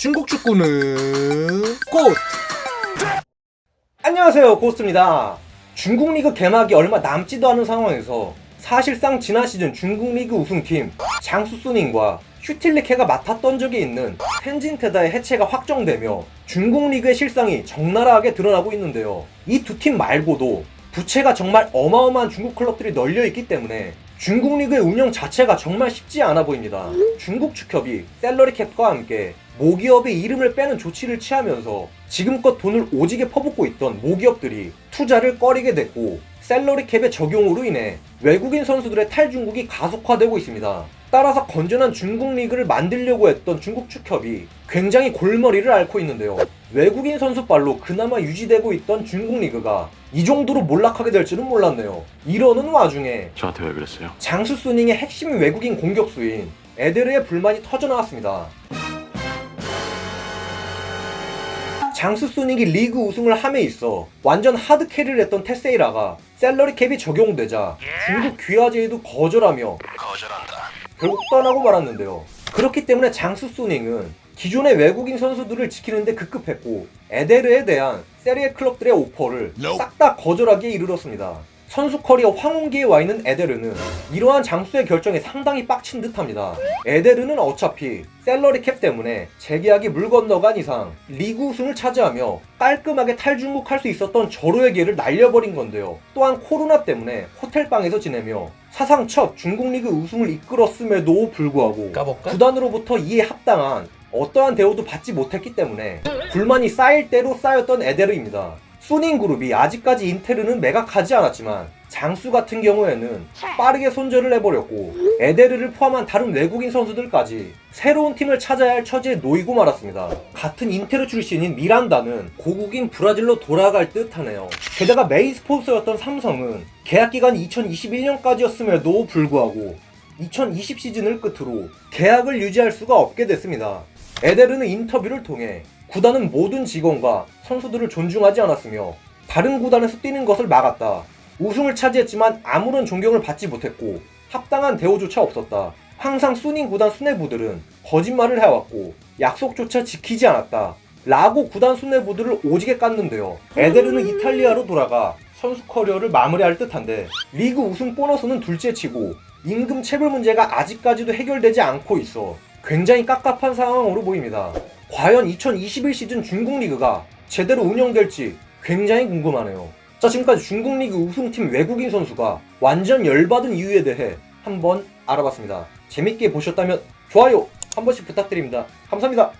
중국 축구는 꽃! 안녕하세요 고스트입니다 중국 리그 개막이 얼마 남지도 않은 상황에서 사실상 지난 시즌 중국 리그 우승팀 장수순인과 슈틸리케가 맡았던 적이 있는 텐진테다의 해체가 확정되며 중국 리그의 실상이 적나라하게 드러나고 있는데요 이 두 팀 말고도 부채가 정말 어마어마한 중국 클럽들이 널려 있기 때문에 중국 리그의 운영 자체가 정말 쉽지 않아 보입니다. 중국 축협이 셀러리 캡과 함께 모기업의 이름을 빼는 조치를 취하면서 지금껏 돈을 오지게 퍼붓고 있던 모기업들이 투자를 꺼리게 됐고 셀러리 캡의 적용으로 인해 외국인 선수들의 탈중국이 가속화되고 있습니다. 따라서 건전한 중국 리그를 만들려고 했던 중국 축협이 굉장히 골머리를 앓고 있는데요. 외국인 선수발로 그나마 유지되고 있던 중국 리그가 이 정도로 몰락하게 될 줄은 몰랐네요. 이러는 와중에 저한테 왜 그랬어요? 장수 수닝의 핵심 외국인 공격수인 에데르의 불만이 터져나왔습니다. 장수 수닝이 리그 우승을 함에 있어 완전 하드 캐리를 했던 테세이라가 셀러리 캡이 적용되자 중국 귀화 제의도 거절하며 결국 떠나고 말았는데요. 그렇기 때문에 장수 수닝은 기존의 외국인 선수들을 지키는데 급급했고 에데르에 대한 세리에 클럽들의 오퍼를 싹 다 거절하기에 이르렀습니다. 선수 커리어 황혼기에 와 있는 에데르는 이러한 장수의 결정에 상당히 빡친 듯합니다. 에데르는 어차피 셀러리 캡 때문에 재계약이 물 건너간 이상 리그 우승을 차지하며 깔끔하게 탈중국할 수 있었던 절호의 기회를 날려버린 건데요. 또한 코로나 때문에 호텔방에서 지내며 사상 첫 중국 리그 우승을 이끌었음에도 불구하고 까볼까? 구단으로부터 이에 합당한 어떠한 대우도 받지 못했기 때문에 불만이 쌓일 대로 쌓였던 에데르입니다. 수닝 그룹이 아직까지 인테르는 매각하지 않았지만 장수 같은 경우에는 빠르게 손절을 해버렸고 에데르를 포함한 다른 외국인 선수들까지 새로운 팀을 찾아야 할 처지에 놓이고 말았습니다. 같은 인테르 출신인 미란다는 고국인 브라질로 돌아갈 듯 하네요. 게다가 메인 스폰서였던 삼성은 계약 기간이 2021년까지였음에도 불구하고 2020 시즌을 끝으로 계약을 유지할 수가 없게 됐습니다. 에데르는 인터뷰를 통해 구단은 모든 직원과 선수들을 존중하지 않았으며 다른 구단에서 뛰는 것을 막았다. 우승을 차지했지만 아무런 존경을 받지 못했고 합당한 대우조차 없었다. 항상 수닝 구단 수뇌부들은 거짓말을 해왔고 약속조차 지키지 않았다. 라고 구단 수뇌부들을 오지게 깠는데요. 에데르는 이탈리아로 돌아가 선수 커리어를 마무리할 듯한데 리그 우승 보너스는 둘째치고 임금 체불 문제가 아직까지도 해결되지 않고 있어 굉장히 깝깝한 상황으로 보입니다. 과연 2021 시즌 중국 리그가 제대로 운영될지 굉장히 궁금하네요. 자, 지금까지 중국 리그 우승팀 외국인 선수가 완전 열받은 이유에 대해 한번 알아봤습니다. 재밌게 보셨다면 좋아요 한 번씩 부탁드립니다. 감사합니다.